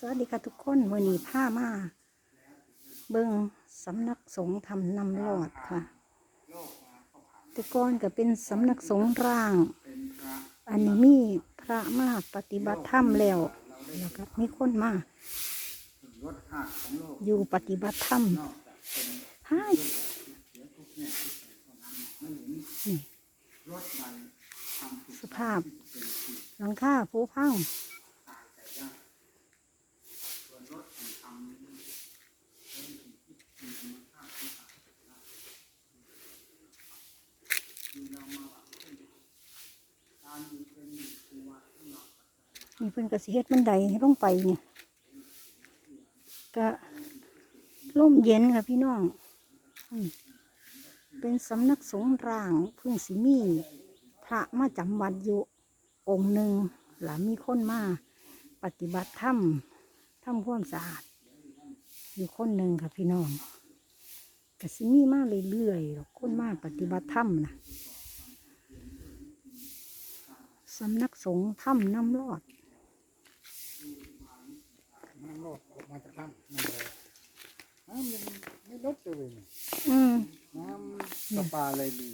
สวัสดีค่ะทุกคนวันนี้ผ้ามาเบิงสำนักสงฆ์ทำนำรอดค่ะ แต่ก่อนก็เป็นสำนักสงฆ์ร่าง อันนี้มีพระมาปฏิบัติธรรมแล้วแล้วก็มีคนมากอยู่ปฏิบัติธรรมให้นี่รถใบทำสุสภาพหลังคาผู้พัง ตายแต่ยากส่วนรถที่ทำนี่เป็นสิ่งที่มีธรรมชาติที่ตายแต่ยาก มีเพึ่อยู่เป็นอยู่ครูวาที่เราปัจจัยนี่เพิ่นก็สิเฮ็ดบันไดให้ลงไปเนี่ยก็ร่มเย็นค่ะพี่น้องเป็นสำนักสงฆ์ร่างพึ่งสิมีพระมาจำวัดอยู่องค์หนึ่งหลามีคนมาปฏิบัติธรรมทำความสะอาดอยู่คนหนึ่งค่ะพี่น้องกสิมีมาเรื่อยๆคนมาปฏิบัติธรรมนะ สำนักสงฆ์ถ้ำน้ำรอดน้ำโลกออกมาจากถ้ำนั่นเลยน้ำยังไม่ลดเลยนี่อืมน้ำประปาเลยดี